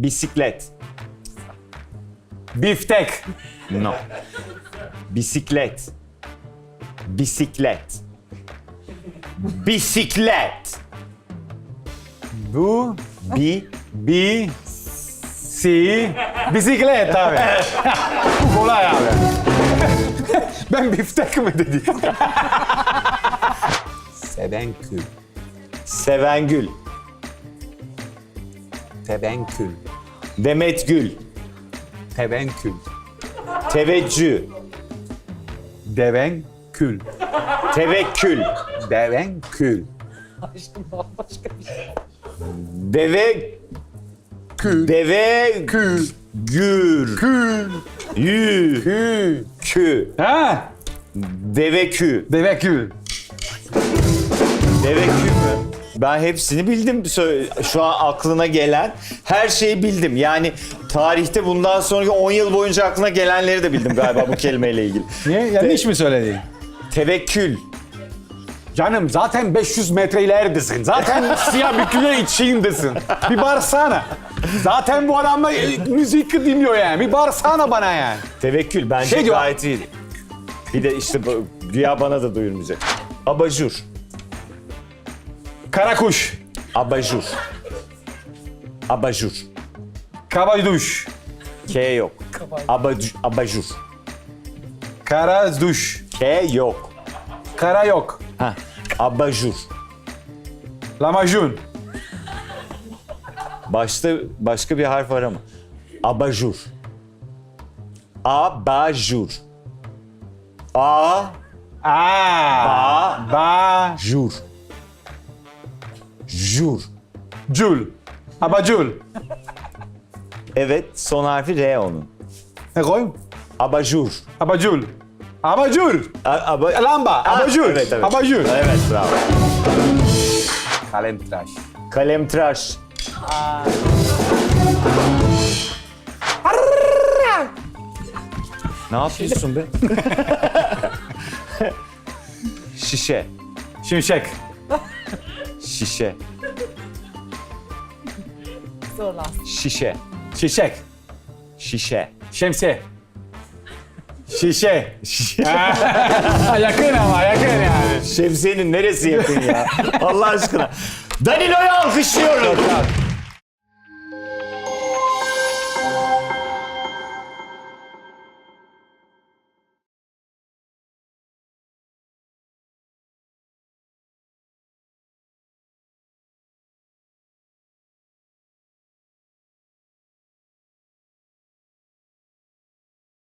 Bisiklet. Biftek. No. Bisiklet. Bisiklet. Bisiklet. Bu. Bi. Bi. Si. Bisiklet abi. Bu kolay abi. ben biftek mi dedim? Sevenkül. Sevengül. Tebenkül. Demetgül. Tebenkül. Teveccüh. Devenkül. Tevekkül. Devenkül. Deve. Kül. Deve. Kül. Gür. Kül. Yü. Kül. Kü. Ha? Deve kü. Devekül. Deve kü mü? Ben hepsini bildim. Şu an aklına gelen her şeyi bildim. Yani tarihte bundan sonraki 10 yıl boyunca aklına gelenleri de bildim galiba bu kelimeyle ilgili. Niye? Yanlış mı söyledin? Tevekkül. Canım zaten 500 metre ileridesin. Zaten siyah bir küre içindesin. Bir bağırsana. Zaten bu adam da e, müzik dinliyor yani. Bir bağırsana bana yani. Tevekkül bence Şey diyor- gayet iyiydi. Bir de işte bu, güya bana da duyurmayacak. Abajur. Karakuş. Abajur. Abajur. Kabayduş. K yok. Abajur. Abajur. Karaduş. K yok. Kara yok. Heh. Abajur. Lamajun. Başta başka bir harf var ama. Abajur. Abajur. A Aa. Ba. jur. Jur. Cul. Abacul. Evet, son harfi R onun. Ne koyayım? Abajur. Abacul. Abacur. A- aba- Lamba. Ah, Abajur. Evet, evet. Abajur. Evet, bravo. Kalemtıraş. Kalemtıraş. ne yapıyorsun be? Şişe. Şimşek. Şişe. Zorlansın. Şişe. Şişek. Şişe. Şemsiye. Şişe. Ha, yakın ama yakın yani. Şemsiyenin neresi yakın ya? Allah aşkına. Danilo'yu alkışlıyorum.